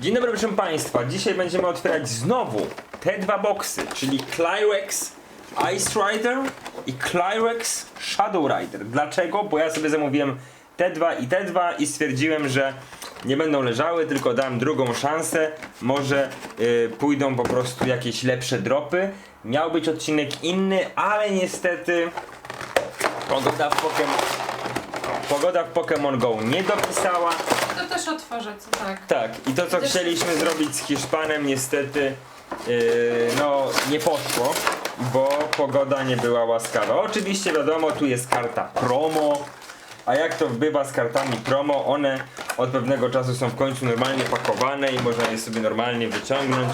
Dzień dobry proszę Państwa, dzisiaj będziemy otwierać znowu te dwa boksy, czyli Clyrex Ice Rider i Clyrex Shadow Rider. Dlaczego? Bo ja sobie zamówiłem te dwa i te dwa i stwierdziłem, że nie będą leżały, tylko dałem drugą szansę. Może y, pójdą po prostu jakieś lepsze dropy. Miał być odcinek inny, ale niestety. Pogoda w Pokémon Go nie dopisała. To też otworzę, co tak. Tak, i to co chcieliśmy zrobić z Hiszpanem niestety yy, no nie poszło, bo pogoda nie była łaskawa. Oczywiście wiadomo, tu jest karta promo, a jak to bywa z kartami promo, one od pewnego czasu są w końcu normalnie pakowane i można je sobie normalnie wyciągnąć.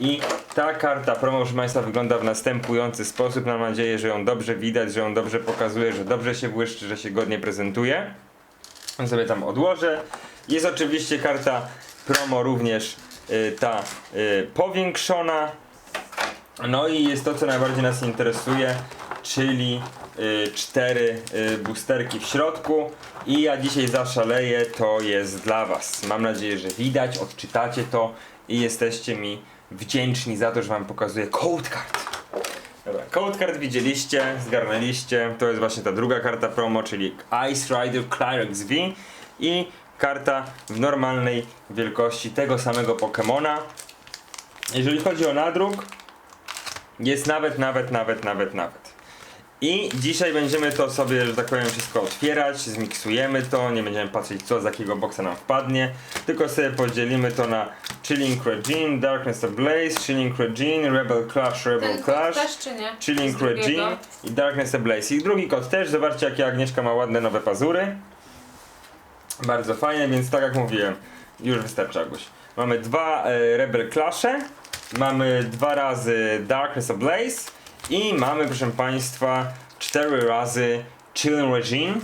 I ta karta promo, proszę Państwa, wygląda w następujący sposób. Mam nadzieję, że ją dobrze widać, że ją dobrze pokazuje, że dobrze się błyszczy, że się godnie prezentuje. Sobie tam odłożę. Jest oczywiście karta promo również y, ta y, powiększona. No i jest to co najbardziej nas interesuje, czyli y, cztery y, boosterki w środku. I ja dzisiaj zaszaleję, to jest dla Was. Mam nadzieję, że widać, odczytacie to i jesteście mi wdzięczni za to, że Wam pokazuję code card. Dobra, code card widzieliście, zgarnęliście. To jest właśnie ta druga karta promo, czyli Ice Rider Clyrex V i karta w normalnej wielkości tego samego Pokemona. Jeżeli chodzi o nadruk, jest nawet, nawet, nawet, nawet, nawet. I dzisiaj będziemy to sobie, że tak powiem, wszystko otwierać, zmiksujemy to, nie będziemy patrzeć co z jakiego boksa nam wpadnie, tylko sobie podzielimy to na Chilling Regime, Darkness Ablaze, Chilling Regime, Rebel Clash, Rebel Ten Clash. też czy nie? Chilling. Regime i Darkness Ablaze. I drugi kod też, zobaczcie jakie Agnieszka ma ładne nowe pazury. Bardzo fajne, więc tak jak mówiłem, już wystarczy Aguś. Mamy dwa e, Rebel Clasze, mamy dwa razy Darkness Ablaze i mamy proszę Państwa cztery razy Chilling Regime.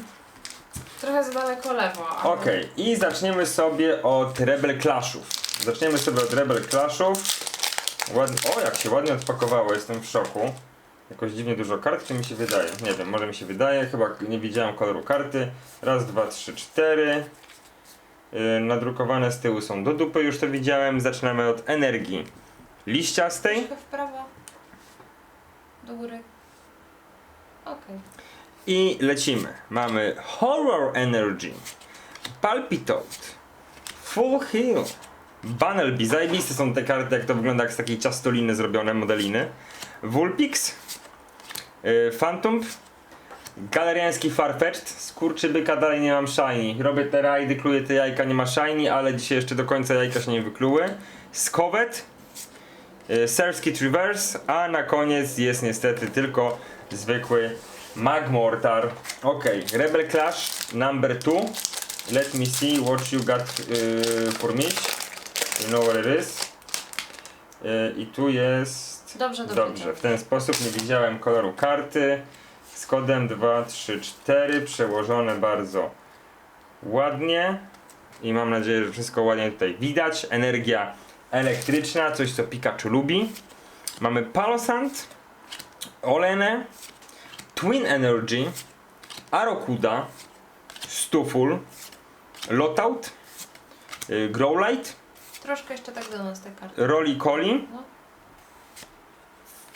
Trochę za daleko lewo. ale- Okej, i zaczniemy sobie od Rebel Clashów. Zaczniemy sobie od Rebel Clashów. Ład... O, jak się ładnie odpakowało, jestem w szoku. Jakoś dziwnie dużo kart, czy mi się wydaje? Nie wiem, może mi się wydaje, chyba nie widziałem koloru karty. Raz, dwa, trzy, cztery. Yy, nadrukowane z tyłu są do dupy, już to widziałem. Zaczynamy od energii liściastej. Trochę w prawo. Do góry. Okej. I lecimy. Mamy Horror Energy, Palpitoad, Full Heal, Banelby. Zajebiste są te karty, jak to wygląda jak z takiej ciastoliny zrobione, modeliny. Vulpix, yy, Phantom, Galeriański Farfetched, Skurczybyka dalej nie mam shiny. Robię te rajdy, kluję te jajka, nie ma shiny, ale dzisiaj jeszcze do końca jajka się nie wykluły. Skowet, y, Surfskit Reverse, a na koniec jest niestety tylko zwykły Magmortar. Ok, Rebel Clash number 2. Let me see what you got y, for me. You know what it is. Y, I tu jest... Dobrze, dobrze. Dobrze, w ten sposób nie widziałem koloru karty. Z kodem 2, 3, 4 przełożone bardzo ładnie. I mam nadzieję, że wszystko ładnie tutaj widać. Energia elektryczna, coś co Pikachu lubi. Mamy Palosand, Olenę, Twin Energy, Arokuda, Stuful, Lotout, y, Growlite, Troszkę jeszcze tak do nas te karty. Rolikoli, No.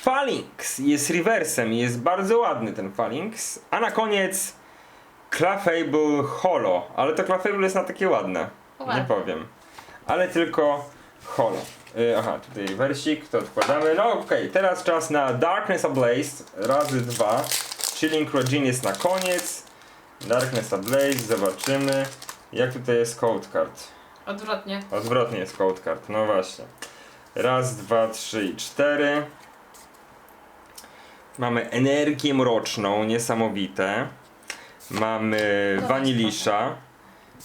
Phalanx jest rewersem i jest bardzo ładny ten Phalanx. A na koniec Clefable Holo, ale to Clefable jest na takie ładne. Nie powiem. Ale tylko Holo. Y, aha, tutaj wersik, to odkładamy. No okej, teraz czas na Darkness Ablaze razy dwa. Chilling Regine jest na koniec. Darkness Ablaze, zobaczymy. Jak tutaj jest code card? Odwrotnie. Odwrotnie jest code card, no właśnie. Raz, dwa, trzy i cztery. Mamy energię mroczną, niesamowite. Mamy To Vanilisza.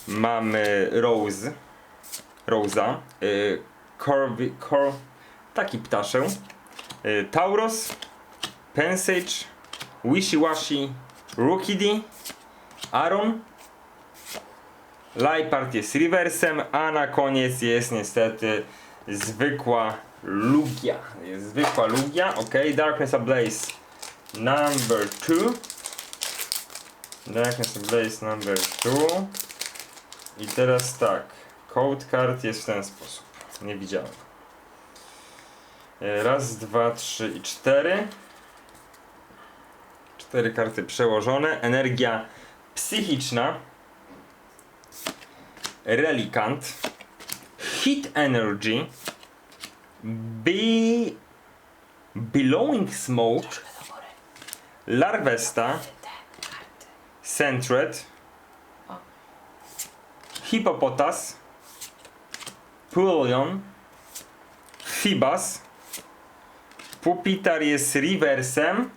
Mamy Rose. Rosa. Y, Corvi, Cor, taki ptaszeł. Y, Tauros. Pensage. Wishiwashi. Rookidy. Aaron. Lipart jest reversem, a na koniec jest niestety zwykła Lugia. Zwykła Lugia, ok. Darkness Ablaze number 2. Darkness Ablaze number 2. I teraz tak, code card jest w ten sposób. Nie widziałem. E, Raz, dwa, trzy i cztery. Cztery karty przełożone. Energia psychiczna. Relikant. Hit Energy. Be... Belonging Smoke. Larvesta. Centred. Hippopotas. Pullion. Fibas. Pupitar jest reversem.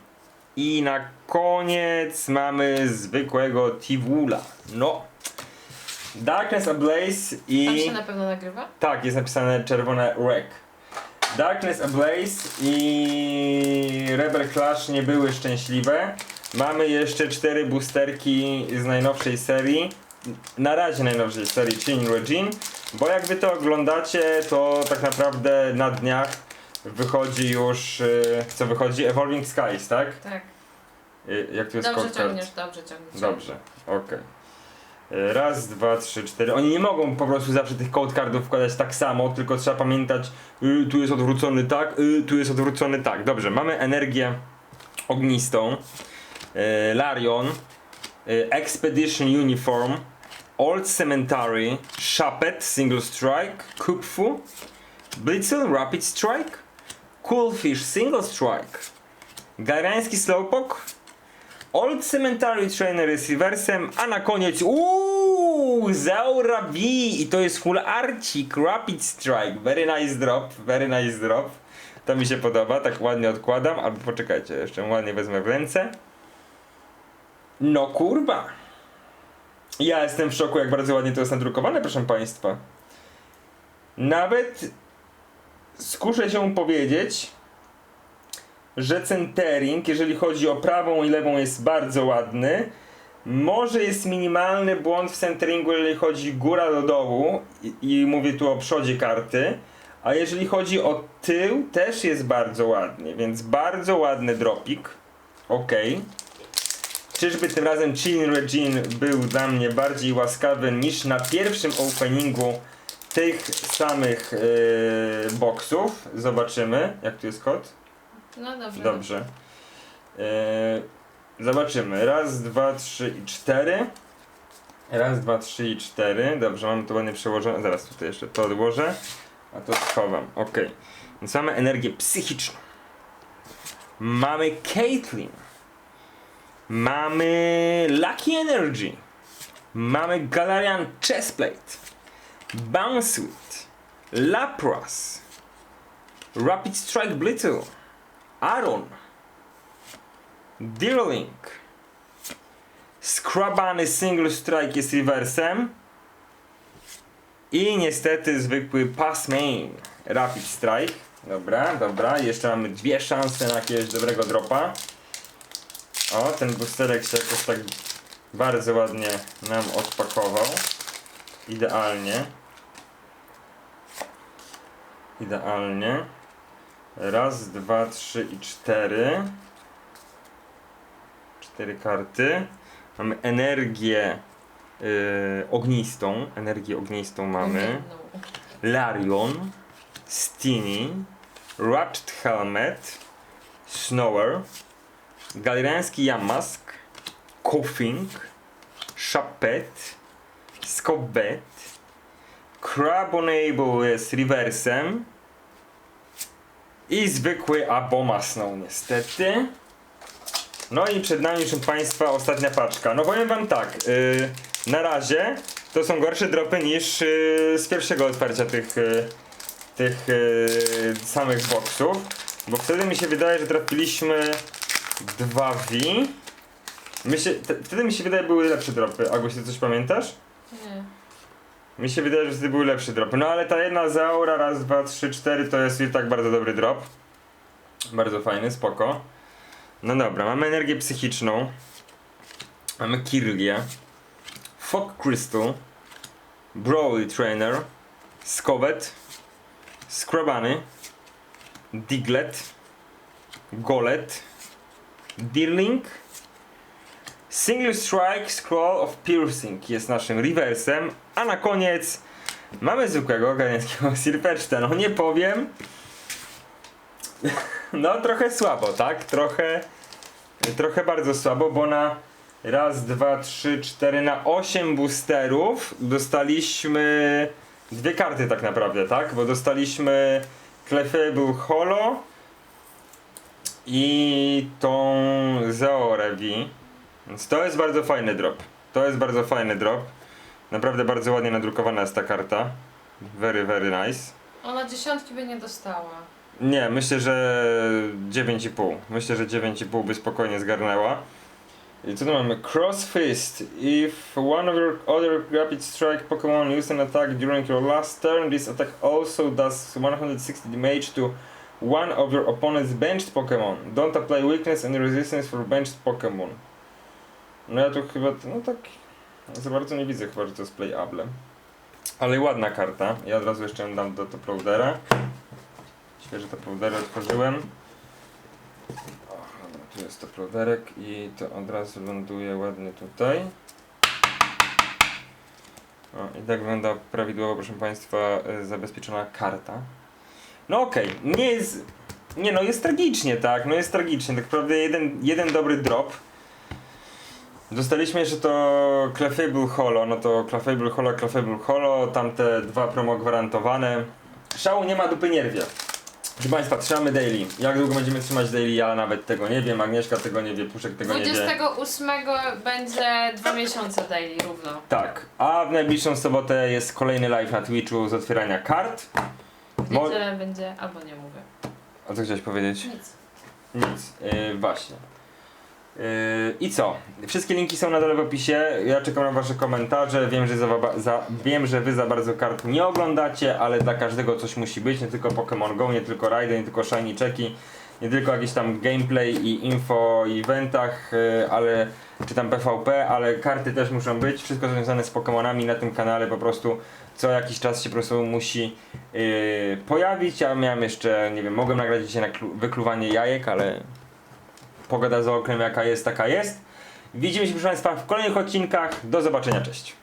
I na koniec mamy zwykłego Tivula. No. Darkness Ablaze Tam i... się na pewno nagrywa? Tak, jest napisane czerwone Wreck. Darkness Ablaze i Rebel Clash nie były szczęśliwe. Mamy jeszcze cztery boosterki z najnowszej serii. Na razie najnowszej serii Chin Regine. Bo jak wy to oglądacie, to tak naprawdę na dniach wychodzi już. y, Co wychodzi? Evolving Skies, tak? Tak. Y, Jak tu jest Dobrze ciągniesz, dobrze ciągniesz. Dobrze, okej. Raz, dwa, trzy, cztery. Oni nie mogą po prostu zawsze tych code cardów wkładać tak samo, tylko trzeba pamiętać, y, tu jest odwrócony tak, y, tu jest odwrócony tak. Dobrze, mamy energię ognistą, y, Larion, y, Expedition Uniform, Old Cemetery, Shapet, Single Strike, Kupfu, Blitzel, Rapid Strike, Coolfish, Single Strike, Garański Slowpoke, Old Cemetery Trainer jest reversem, a na koniec uuu, Zaura B i to jest full arcik, Rapid Strike, very nice drop, very nice drop. To mi się podoba, tak ładnie odkładam, albo poczekajcie, jeszcze ładnie wezmę w ręce. No kurwa. Ja jestem w szoku, jak bardzo ładnie to jest nadrukowane, proszę państwa. Nawet skuszę się powiedzieć, że centering, jeżeli chodzi o prawą i lewą, jest bardzo ładny. Może jest minimalny błąd w centeringu, jeżeli chodzi góra do dołu i, i mówię tu o przodzie karty. A jeżeli chodzi o tył, też jest bardzo ładnie, więc bardzo ładny dropik. Ok. Czyżby tym razem Chin Regine był dla mnie bardziej łaskawy niż na pierwszym openingu tych samych yy, boksów? Zobaczymy, jak tu jest kod. No dobrze. Dobrze. Eee, zobaczymy. Raz, dwa, trzy i cztery. Raz, dwa, trzy i cztery. Dobrze, mamy to ładnie przełożone. Zaraz tutaj jeszcze to odłożę, a to schowam. Ok. Więc mamy energię psychiczną. Mamy Caitlyn. Mamy Lucky Energy. Mamy Galarian Chestplate. Bouncewit. Lapras. Rapid Strike Blittle. Aaron, Deerlink, Scrabany Single Strike jest reversem i niestety zwykły Pass Main Rapid Strike. Dobra, dobra, jeszcze mamy dwie szanse na jakiegoś dobrego dropa. O, ten boosterek się jakoś tak bardzo ładnie nam odpakował. Idealnie. Idealnie. Raz, dwa, trzy i cztery. Cztery karty. Mamy energię yy, ognistą. Energię ognistą mamy. Larion. Stini. Ratchet Helmet. Snower. Galirański Yamask. Koffing. Chapet. Skobet. Crabonable jest reversem. I zwykły Abomasnow niestety. No i przed nami, proszę Państwa, ostatnia paczka. No powiem Wam tak, yy, na razie to są gorsze dropy niż yy, z pierwszego otwarcia tych, yy, tych yy, samych boxów. Bo wtedy mi się wydaje, że trafiliśmy dwa V. Się, wtedy mi się wydaje, były lepsze dropy. Aguś, ty coś pamiętasz? Nie. Mi się wydaje, że wtedy były lepsze dropy. No ale ta jedna Zaura, raz, dwa, trzy, cztery to jest i tak bardzo dobry drop. Bardzo fajny, spoko. No dobra, mamy energię psychiczną. Mamy Kirlię. Fog Crystal. Broly Trainer. Skowet. Scrabany. Diglett. Golet. Deerling. Single Strike Scroll of Piercing jest naszym reversem, a na koniec Mamy zwykłego galeńskiego Sirpeczta, no nie powiem. No trochę słabo, tak? Trochę, trochę bardzo słabo, bo na raz, dwa, trzy, cztery, na osiem boosterów dostaliśmy dwie karty tak naprawdę, tak? Bo dostaliśmy Clefable Holo i tą Zeorevi. Więc to jest bardzo fajny drop. To jest bardzo fajny drop. Naprawdę bardzo ładnie nadrukowana jest ta karta. Very, very nice. Ona dziesiątki by nie dostała. Nie, myślę, że 9,5. Myślę, że 9,5 by spokojnie zgarnęła. I co tu mamy? Cross Fist. If one of your other rapid strike Pokémon used an attack during your last turn, this attack also does 160 damage to one of your opponent's benched Pokémon. Don't apply weakness and resistance for benched Pokémon. No ja tu chyba, no tak, za bardzo nie widzę chyba, że to jest playable. Ale ładna karta. Ja od razu jeszcze dam do top loadera. Świeże to powdery otworzyłem. Tu jest to powderek i to od razu ląduje ładnie tutaj. O, i tak wygląda prawidłowo, proszę Państwa, y, zabezpieczona karta. No okej, nie jest... Nie no, jest tragicznie, tak, no jest tragicznie. Tak naprawdę jeden, jeden dobry drop. Dostaliśmy jeszcze to Clefable Holo, no to Clefable Holo, Clefable Holo, tamte dwa promo gwarantowane. Szału nie ma, dupy nie rwie. Proszę Państwa, trzymamy daily. Jak długo będziemy trzymać daily, ja nawet tego nie wiem, Agnieszka tego nie wie, Puszek tego nie wie. 28 będzie dwa miesiące daily równo. Tak, a w najbliższą sobotę jest kolejny live na Twitchu z otwierania kart. W Mo- niedzielę będzie, albo nie mówię. A co chciałeś powiedzieć? Nic. Nic, yy, właśnie. Yy, I co? Wszystkie linki są na dole w opisie. Ja czekam na wasze komentarze. Wiem że, za, za, wiem, że wy za bardzo kart nie oglądacie, ale dla każdego coś musi być. Nie tylko Pokémon Go, nie tylko Raidy, nie tylko Shiny Checki, nie tylko jakiś tam gameplay i info o eventach, yy, ale czy tam PvP, ale karty też muszą być. Wszystko związane z Pokémonami na tym kanale po prostu co jakiś czas się po prostu musi yy, pojawić. Ja miałem jeszcze, nie wiem, mogłem nagrać dzisiaj na klu- wykluwanie jajek, ale pogoda za oknem jaka jest, taka jest. Widzimy się proszę Państwa w kolejnych odcinkach. Do zobaczenia, cześć.